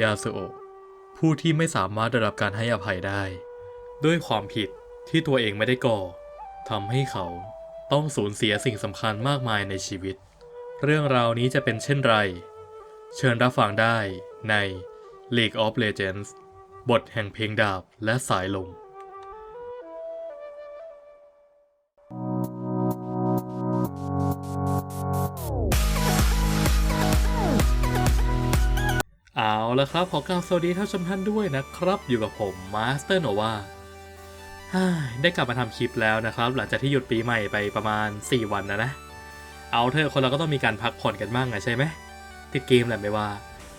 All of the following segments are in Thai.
ยาสุโอะผู้ที่ไม่สามารถได้รับการให้อภัยได้ ด้วยความผิดที่ตัวเองไม่ได้ก่อทำให้เขาต้องสูญเสียสิ่งสำคัญมากมายในชีวิต เรื่องราวนี้จะเป็นเช่นไร เชิญรับฟังได้ใน League of Legends บทแห่งเพลงดาบและสายลม ละครับ ขอกล่าวสวัสดีท่านชมท่านด้วยนะครับ อยู่กับผมมาสเตอร์โนวาได้กลับมาทำคลิปแล้วนะครับ หลังจากที่หยุดปีใหม่ไปประมาณ 4 วันนะนะ เอาเถอะคนเราก็ต้องมีการพักผ่อนกันบ้างอะใช่ไหมติดเกมแหละไม่ว่า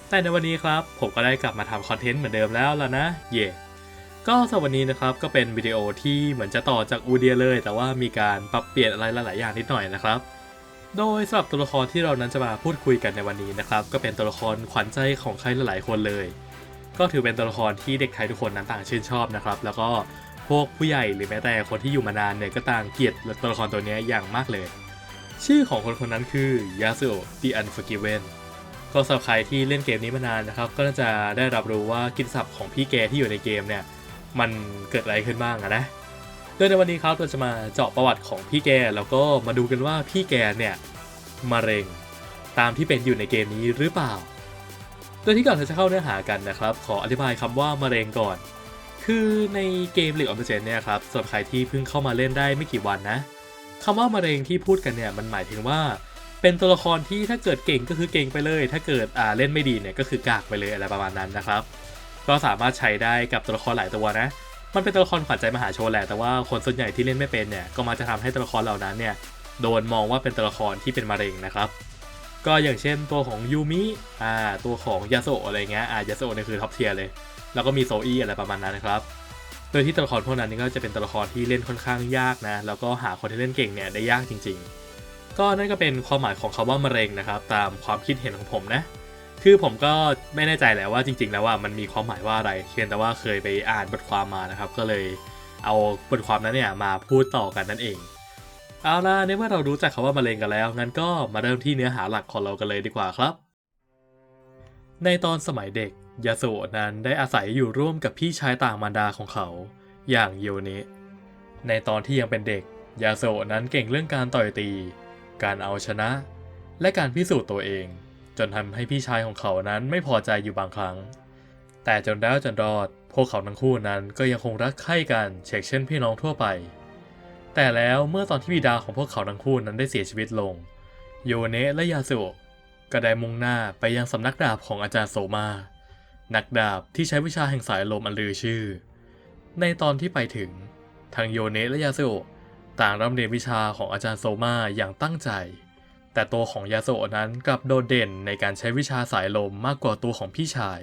แต่ในวันนี้ครับ ผมก็ได้กลับมาทำคอนเทนต์เหมือนเดิมแล้วล้วนะ เย่ก็สำหรับวันนี้นะครับก็เป็นวิดีโอที่เหมือนจะต่อจากอูเดียเลย แต่ว่ามีการปรับเปลี่ยนอะไรหลาย ๆ อย่างนิดหน่อยนะครับ โดยสำหรับตัวละครที่เรานั้นจะมาพูดคุยกันในวันนี้นะครับ ก็เป็นตัวละครขวัญใจของใครหลายๆคนเลย ก็ถือเป็นตัวละครที่เด็กไทยทุกคนนั้นต่างชื่นชอบนะครับ แล้วก็พวกผู้ใหญ่หรือแม้แต่คนที่อยู่มานานเนี่ยก็ต่างเกลียดตัวละครตัวนี้อย่างมากเลย ชื่อของคนคนนั้นคือยาสุโอะ The Unforgiven ก็สำหรับใครที่เล่นเกมนี้มานานนะครับ ก็จะได้รับรู้ว่ากิจศัพท์ของพี่แกที่อยู่ในเกมเนี่ยมันเกิดอะไรขึ้นบ้างนะ โดยในวันนี้ครับเราจะมาเจาะประวัติของพี่แก แล้วก็มาดูกันว่าพี่แกเนี่ยมะเร็งตามที่เป็นอยู่ในเกมนี้หรือเปล่า โดยที่ก่อนเราจะเข้าเนื้อหากันนะครับ ขออธิบายคำว่ามะเร็งก่อน คือในเกม League of Legends เนี่ยครับสำหรับใครที่เพิ่งเข้ามาเล่นได้ไม่กี่วันนะคำว่ามะเร็งที่พูดกันเนี่ยมันหมายถึงว่า เป็นตัวละครที่ถ้าเกิดเก่งก็คือเก่งไปเลย ถ้าเกิดอ่าเล่นไม่ดีเนี่ยก็คือกากไปเลยอะไรประมาณนั้นนะครับ ก็สามารถใช้ได้กับตัวละครหลายตัวนะ มันเป็นตัวละครขวัญใจมหาชนแหละ แต่ว่าคนส่วนใหญ่ที่เล่นไม่เป็นเนี่ย ก็มักจะทำให้ตัวละครเหล่านั้นเนี่ย โดนมองว่าเป็นตัวละครที่เป็นมะเร็งนะครับ ก็อย่างเช่นตัวของยูมิ อ่า ตัวของยาโซอะไรเงี้ย อ่ายาโซเนี่ยคือท็อปเทียร์เลย แล้วก็มีโซอี้อะไรประมาณนั้นนะครับ โดยที่ตัวละครพวกนั้นนี่ก็จะเป็นตัวละครที่เล่นค่อนข้างยากนะ แล้วก็หาคนที่เล่นเก่งเนี่ยได้ยากจริง ๆ ก็นั่นก็เป็นความหมายของคาว่ามะเร็งนะครับ ตามความคิดเห็นของผมนะ คือผมก็ไม่แน่ใจแหละว่าจริง ๆ แล้วว่ามันมีความหมายว่าอะไรเพียงแต่ว่าเคยไปอ่านบทความมานะครับ ก็เลยเอาบทความนั้นเนี่ยมาพูดต่อกันนั่นเอง เอาล่ะในเมื่อเรารู้จักคำว่ามะเร็งกันแล้วงั้นก็มาเริ่มที่เนื้อหาหลักของเรากันเลยดีกว่าครับ ในตอนสมัยเด็กยาโสนั้นได้อาศัยอยู่ร่วมกับพี่ชายต่างมารดาของเขา อย่างโยเนะในตอนที่ยังเป็นเด็กยาโสนั้นเก่งเรื่องการต่อยตี การเอาชนะ และการพิสูจน์ตัวเอง จนทำให้พี่ชายของเขานั้นไม่พอใจอยู่บางครั้ง แต่จนแล้วจนรอด พวกเขาทั้งคู่นั้นก็ยังคงรักใคร่กันเช่นเช่นพี่น้องทั่วไป แต่แล้วเมื่อตอนที่บิดาของพวกเขาทั้งคู่นั้นได้เสียชีวิตลง โยเนะและยาสุโอะก็ได้มุ่งหน้าไปยังสำนักดาบของอาจารย์โซมา นักดาบที่ใช้วิชาแห่งสายลมอันลือชื่อ ในตอนที่ไปถึงทั้งโยเนะและยาสุต่างร่ำเรียนวิชาของอาจารย์โซมาอย่างตั้งใจ แต่ตัวของยาโซะนั้นกลับโดดเด่นในการใช้วิชาสายลมมากกว่าตัวของพี่ชาย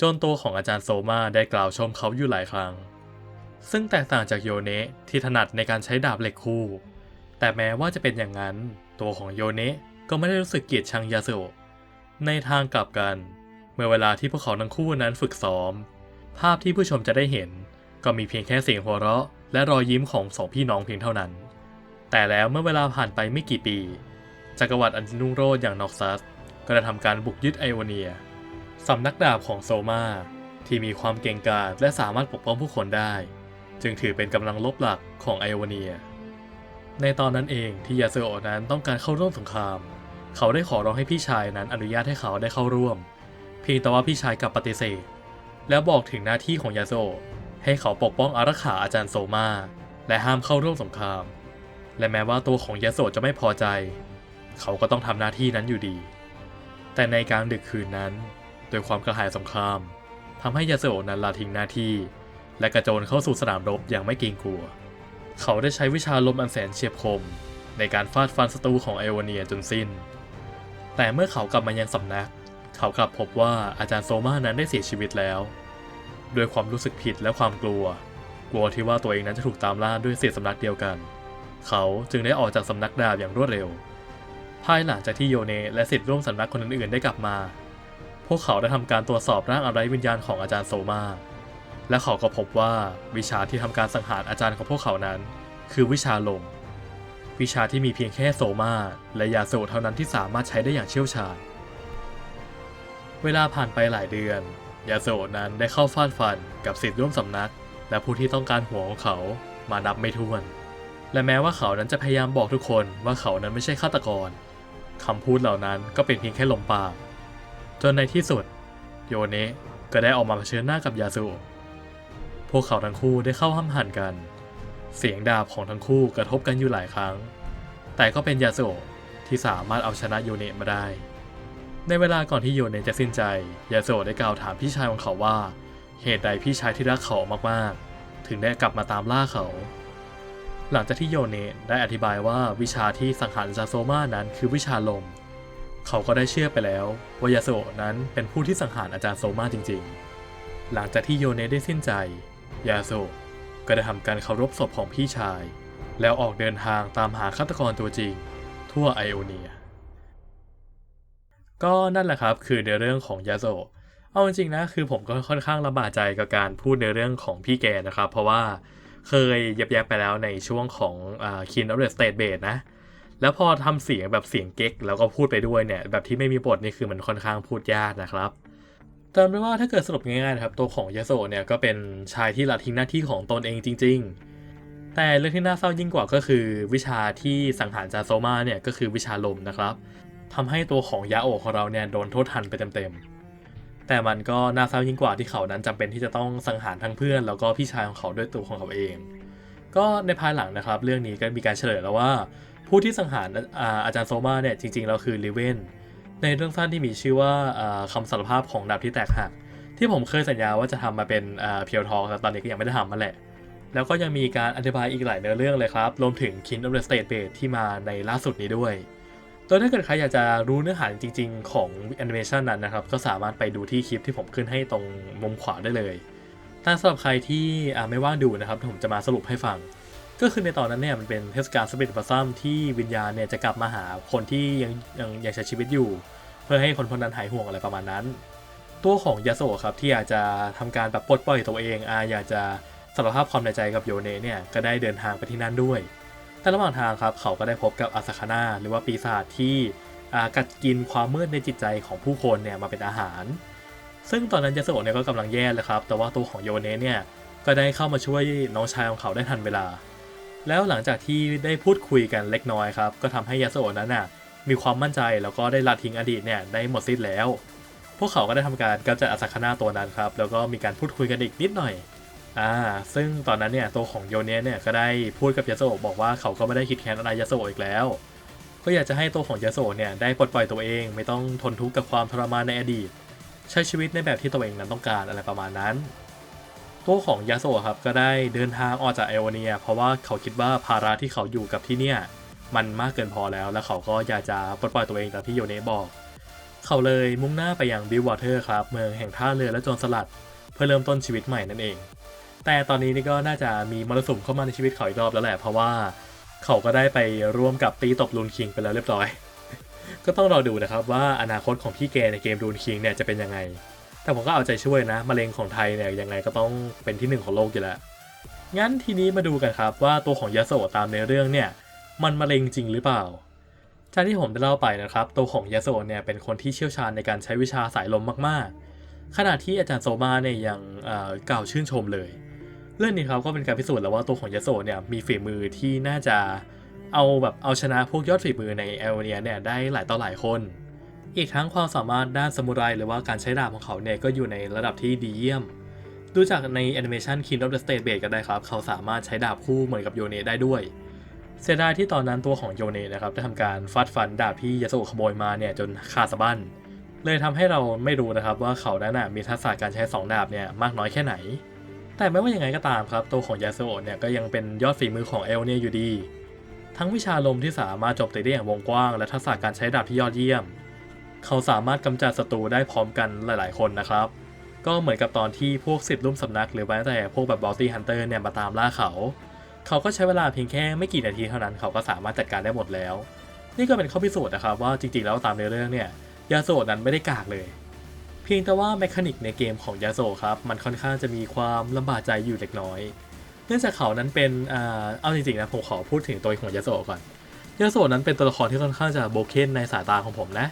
จนตัวของอาจารย์โซมาได้กล่าวชมเขาอยู่หลายครั้ง ซึ่งแตกต่างจากโยเนะที่ถนัดในการใช้ดาบเหล็กคู่ แต่แม้ว่าจะเป็นอย่างนั้น ตัวของโยเนะก็ไม่ได้รู้สึกเกลียดชังยาโซะในทางกลับกัน เมื่อเวลาที่พวกเขาทั้งคู่นั้นฝึกซ้อม ภาพที่ผู้ชมจะได้เห็น ก็มีเพียงแค่เสียงหัวเราะ และรอยยิ้มของสองพี่น้องเพียงเท่านั้น แต่แล้วเมื่อเวลาผ่านไปไม่กี่ปี จักรวรรดิอันรุ่งโรจน์อย่างนอกซัสก็ได้ทำการบุกยึดไอโอเนียสำนักดาบของโซมาที่มีความเก่งกาจและสามารถปกป้องผู้คนได้ จึงถือเป็นกำลังลบหลักของไอโอเนีย ในตอนนั้นเองที่ยาเซโอนั้นต้องการเข้าร่วมสงคราม เขาได้ขอร้องให้พี่ชายนั้นอนุญาตให้เขาได้เข้าร่วม เพียงแต่ว่าพี่ชายกลับปฏิเสธ แล้วบอกถึงหน้าที่ของยาโซให้เขาปกป้องอารักขาอาจารย์โซมาและห้ามเข้าร่วมสงคราม และแม้ว่าตัวของยาโซจะไม่พอใจ เขาก็ต้องทำหน้าที่นั้นอยู่ดี แต่ในกลางดึกคืนนั้น โดยความกระหายสงครามทำให้ยาโซะนั้นลาทิ้งหน้าที่ และกระโจนเข้าสู่สนามรบอย่างไม่เกรงกลัว เขาได้ใช้วิชาลมอันแสนเฉียบคม ในการฟาดฟันศัตรูของไอโอเนียจนสิ้น แต่เมื่อเขากลับมายังสำนัก เขากลับพบว่าอาจารย์โซมานั้นได้เสียชีวิตแล้ว ด้วยความรู้สึกผิดและความกลัว กลัวที่ว่าตัวเองนั้นจะถูกตามล่าด้วยเศษสำนักเดียวกัน เขาจึงได้ออกจากสำนักดาบอย่างรวดเร็ว ภายหลังจากที่โยเนและสิทธิ์ร่วมสำนักคนอื่นๆได้กลับมา พวกเขาได้ทำการตรวจสอบร่างอะไรวิญญาณของอาจารย์โซมา และเขาก็พบว่าวิชาที่ทำการสังหารอาจารย์ของพวกเขานั้น คือวิชาลม วิชาที่มีเพียงแค่โซมาและยาโซเท่านั้นที่สามารถใช้ได้อย่างเชี่ยวชาญ เวลาผ่านไปหลายเดือนยาโซนั้นได้เข้าฟาดฟันกับสิทธิ์ร่วมสำนัก และผู้ที่ต้องการหัวของเขามานับไม่ถ้วน และแม้ว่าเขานั้นจะพยายามบอกทุกคนว่าเขานั้นไม่ใช่ฆาตกร คำพูดเหล่านั้นก็เป็นเพียงแค่ลมปาก จนในที่สุด โยเนะก็ได้ออกมาเผชิญหน้ากับยาโซะพวกเขาทั้งคู่ได้เข้าห้ำหันกัน เสียงดาบของทั้งคู่กระทบกันอยู่หลายครั้ง แต่ก็เป็นยาโซะที่สามารถเอาชนะโยเนะมาได้ ในเวลาก่อนที่โยเนะจะสิ้นใจ ยาโซะได้กล่าวถามพี่ชายของเขาว่า เหตุใดพี่ชายที่รักเขามากๆ ถึงได้กลับมาตามล่าเขา หลังจากที่โยเนะได้อธิบายว่าวิชาที่สังหารซาโซมานั้นคือวิชาลม เขาก็ได้เชื่อไปแล้วว่ายาโซนั้นเป็นผู้ที่สังหารอาจารย์โซมาจริง ๆ หลังจากที่โยเนะได้สิ้นใจ ยาโซก็ได้ทำการเคารพศพของพี่ชาย แล้วออกเดินทางตามหาฆาตกรตัวจริง ทั่วไอโอเนีย ก็นั่นแหละครับคือในเรื่องของยาโซเอาจริงๆนะคือผมก็ค่อนข้างลำบากใจกับการพูดในเรื่องของพี่แกนะครับ เพราะว่า เคยยับยับไปแล้วในช่วงของอ่า King of the State Base นะ แล้วพอทำเสียงแบบเสียงเก๊กแล้วก็พูดไปด้วยเนี่ย แบบที่ไม่มีบทนี่คือมันค่อนข้างพูดยากนะครับแต่ไม่ว่าถ้าเกิดสรุปง่ายๆนะครับตัวของยาโซเนี่ยก็เป็นชายที่ละทิ้งหน้าที่ของตนเองจริง ๆ แต่เรื่องที่น่าเศร้ายิ่งกว่าก็คือ วิชาที่สังหารจาโซมาเนี่ยก็คือวิชาลมนะครับทำให้ตัวของยาโอของเราเนี่ยโดนโทษทันไปเต็มๆ แต่มันก็น่าเศร้ายิ่งกว่าที่เขานั้นจำเป็นที่จะต้องสังหารทั้งเพื่อน แล้วก็พี่ชายของเขาด้วยตัวของเขาเอง ก็ในภายหลังนะครับ เรื่องนี้ก็มีการเฉลยแล้วว่า ผู้ที่สังหารอาอาจารย์โซมาเนี่ยจริงๆแล้วคือลิเวนในเรื่องสั้นที่มีชื่อว่าอ่าคำสารภาพของดาบที่แตกหักที่ผมเคยสัญญาว่าจะทำมาเป็นเพียวทองแต่ตอนนี้ก็ยังไม่ได้ทำมาแหละ แล้วก็ยังมีการอธิบายอีกหลายเนื้อเรื่องเลยครับ รวมถึง King of the State Base ที่มาในล่าสุดนี้ด้วย โดยถ้าเกิดใครอยากจะรู้เนื้อหาจริง ๆ ของแอนิเมชันนั้นนะครับ ก็สามารถไปดูที่คลิปที่ผมขึ้นให้ตรงมุมขวาได้เลยแต่สำหรับใครที่ไม่ว่างดูนะครับ ผมจะมาสรุปให้ฟัง ก็คือในตอนนั้นเนี่ยมันเป็นเทศกาลสปิริตบัซัมที่วิญญาณเนี่ยจะกลับมาหาคนที่ยังยังยังใช้ชีวิตอยู่ เพื่อให้คนคนนั้นหายห่วงอะไรประมาณนั้น ตัวของยาโซะครับที่อยากจะทำการแบบปลดปล่อยตัวเองอาอยากจะสารภาพความในใจกับโยเนะเนี่ยก็ได้เดินทางไปที่นั่นด้วย แต่ระหว่างทางครับเขาก็ได้พบกับอาสคานาหรือว่าปีศาจที่กัดกินความมืดในจิตใจของผู้คนเนี่ยมาเป็นอาหาร ซึ่งตอนนั้นยาโซะเนี่ยก็กำลังแย่เลยครับ แต่ว่าตัวของโยเนะเนี่ยก็ได้เข้ามาช่วยน้องชายของเขาได้ทันเวลา แล้วหลังจากที่ได้พูดคุยกันเล็กน้อยครับ ก็ทำให้ยาสโซะนั้นน่ะมีความมั่นใจแล้วก็ได้ละทิ้งอดีตเนี่ยได้หมดสิ้นแล้ว พวกเขาก็ได้ทำการกำจัดอาสาคานาตัวนั้นครับ แล้วก็มีการพูดคุยกันอีกนิดหน่อย อ่าซึ่งตอนนั้นเนี่ยตัวของโยเนะเนี่ยก็ได้พูดกับยาโซบอกว่าเขาก็ไม่ได้คิดแค้นอะไรยาโซอีกแล้ว ก็อยากจะให้ตัวของยาโซเนี่ยได้ปลดปล่อยตัวเอง ไม่ต้องทนทุกข์กับความทรมานในอดีต ใช้ชีวิตในแบบที่ตัวเองนั้นต้องการอะไรประมาณนั้นตัวของยาโซครับก็ได้เดินทางออกจากเอวเนีย เพราะว่าเขาคิดว่าภาระที่เขาอยู่กับที่เนี่ยมันมากเกินพอแล้ว และเขาก็อยากจะปลดปล่อยตัวเองตามที่โยเนะบอก เขาเลยมุ่งหน้าไปยังบิลวอเตอร์ครับ เมืองแห่งท่าเรือและโจรสลัด เพื่อเริ่มต้นชีวิตใหม่นั่นเอง แต่ตอนนี้นี่ก็น่าจะมีมรสุมเข้ามาในชีวิตเขาอีกรอบแล้วแหละ เพราะว่าเขาก็ได้ไปร่วมกับตีตบลูนคิงไปแล้วเรียบร้อย ก็ต้องรอดูนะครับว่าอนาคตของพี่แกในเกมลูนคิงเนี่ยจะเป็นยังไง แต่ผมก็เอาใจช่วยนะมะเร็งของไทยเนี่ยยังไงก็ต้องเป็นที่หนึ่งของโลกอยู่แล้ว งั้นทีนี้มาดูกันครับว่าตัวของยาโซะตามในเรื่องเนี่ยมันมะเร็งจริงหรือเปล่า จากที่ผมได้เล่าไปนะครับ ตัวของยาโซเนี่ยเป็นคนที่เชี่ยวชาญในการใช้วิชาสายลมมากๆขณะที่อาจารย์โซมาเนี่ยยังอ่อกล่าวชื่นชมเลย เรื่องนี้ครับก็เป็นการพิสูจน์แล้วว่าตัวของยาโซเนี่ยมีฝีมือที่น่าจะเอาแบบเอาชนะพวกยอดฝีมือในเอลเนียเนี่ยได้หลายต่อหลายคน อีกทั้งความสามารถด้านสมุไรหรือว่าการใช้ดาบของเขาเนี่ยก็อยู่ในระดับที่ดีเยี่ยม ดูจากในแอนิเมชัน King of the State Base ก็ได้ครับ เขาสามารถใช้ดาบคู่เหมือนกับโยเนได้ด้วย เสียดายที่ตอนนั้นตัวของโยเนนะครับได้ทำการฟาดฟันดาบที่ยาโซขโมยมาเนี่ยจนขาดสะบั้นเลยทำให้เราไม่รู้นะครับว่าเขานั้นนะมีทักษะการใช้สองดาบเนี่ยมากน้อยแค่ไหน แต่ไม่ว่าอยังไงก็ตามครับ ตัวของยาโซะเนี่ยก็ยังเป็นยอดฝีมือของเอลเนี่ยอยู่ดี ทั้งวิชาลมที่สามารถจมตีได้อย่างวงกว้าง และทักษะการใช้ดาบที่ยอดเยี่ยม เขาสามารถกำจัดศัตรูได้พร้อมกันหลาย ๆ คนนะครับ ก็เหมือนกับตอนที่พวกสิทธิ์ร่มสำนัก หรือแม้แต่พวกแบบบอสตี้ฮันเตอร์เนี่ยมาตามล่าเขา เขาก็ใช้เวลาเพียงแค่ไม่กี่นาทีเท่านั้นเขาก็สามารถจัดการได้หมดแล้ว นี่ก็เป็นข้อพิสูจน์นะครับว่าจริง ๆ แล้วตามในเรื่องเนี่ยยาโซะนั้นไม่ได้กากเลย เพียงแต่ว่าแมคานิกในเกมของยาโซครับมันค่อนข้างจะมีความลำบากใจอยู่เล็กน้อย เนื่องจากเขานั้นเป็นเอาจริงๆนะผมขอพูดถึงตัวของยาโซก่อนยาโซนั้นเป็นตัวละครที่ค่อนข้างจะโบเคนในสายตาของผมนะ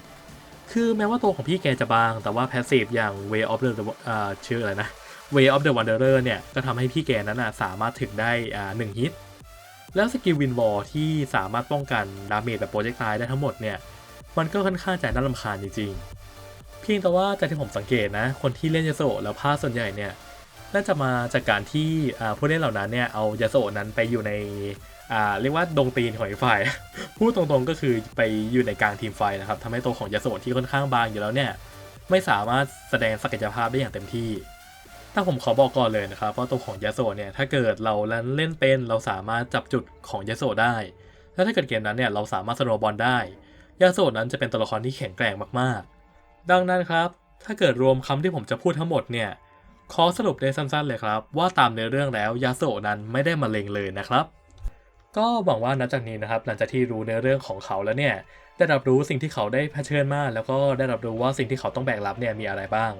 คือแม้ว่าตัวของพี่แกจะบาง แต่ว่าแพสซีฟอย่าง Way of the อ่าชื่ออะไรนะ Way of the Wanderer เนี่ย ก็ทำให้พี่แกนั้นนะสามารถถึงได้อ่าหนึ่งฮิต แล้วสกิลวินวอลที่สามารถป้องกันดาเมจแบบโปรเจกต์ตายได้ทั้งหมดเนี่ย มันก็ค่อนข้างจะน่ารำคาญจริงๆ เพียงแต่ว่าจากที่ผมสังเกตนะ คนที่เล่นยาโสแล้วพลาดส่วนใหญ่เนี่ยน่าจะมาจากการที่ผู้เล่นเหล่านั้นเนี่ยเอายาโสนั้นไปอยู่ในเรียกว่าดงตีนของอีกฝ่าย พูดตรงๆก็คือไปอยู่ในกลางทีมไฟนะครับทำให้ตัวของยาโสที่ค่อนข้างบางอยู่แล้วเนี่ยไม่สามารถแสดงศักยภาพได้อย่างเต็มที่ ถ้าผมขอบอกก่อนเลยนะครับว่าตัวของยาโซเนี่ยถ้าเกิดเราเล่นเป็นเราสามารถจับจุดของยาโซได้ แล้วถ้าเกิดเกมนั้นเนี่ยเราสามารถสโนบอลได้ ยาโซนั้นจะเป็นตัวละครที่แข็งแกร่งมากๆ ดังนั้นครับ ถ้าเกิดรวมคำที่ผมจะพูดทั้งหมดเนี่ย ขอสรุปได้สั้นๆเลยครับ ว่าตามเนื้อเรื่องแล้วยาโซนั้นไม่ได้มาเลงเลยนะครับ ก็หวังว่านับจากนี้นะครับ หลังจากที่รู้เนื้อเรื่องของเขาแล้วเนี่ยได้รับรู้สิ่งที่เขาได้เผชิญมา แล้วก็ได้รับรู้ว่าสิ่งที่เขาต้องแบกรับเนี่ยมีอะไรบ้าง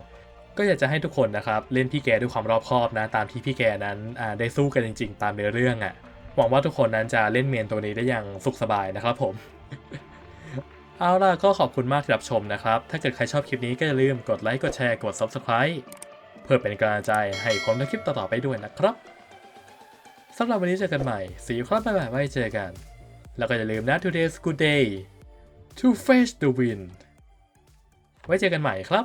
ก็อยากจะให้ทุกคนนะครับเล่นพี่แกด้วยความรอบคอบนะตามที่พี่แกนั้นได้สู้กันจริง ๆ ตามเนื้อเรื่องอะ่ะหวังว่าทุกคนนั้นจะเล่นเมนตัวนี้ได้อย่างสุขสบายนะครับผม เอาล่ะก็ขอบคุณมากที่รับชมนะครับ ถ้าเกิดใครชอบคลิปนี้ก็อย่าลืมกดไลค์ กดแชร์ กด Subscribe เพื่อเป็นกำลังใจให้ผมในคลิปต่อๆไปด้วยนะครับสำหรับวันนี้เจอกันใหม่ สีครับบ๊ายบายไว้เจอกัน แล้วก็อย่าลืมนะ today's good day to face the wind ไว้เจอกันใหม่ครับ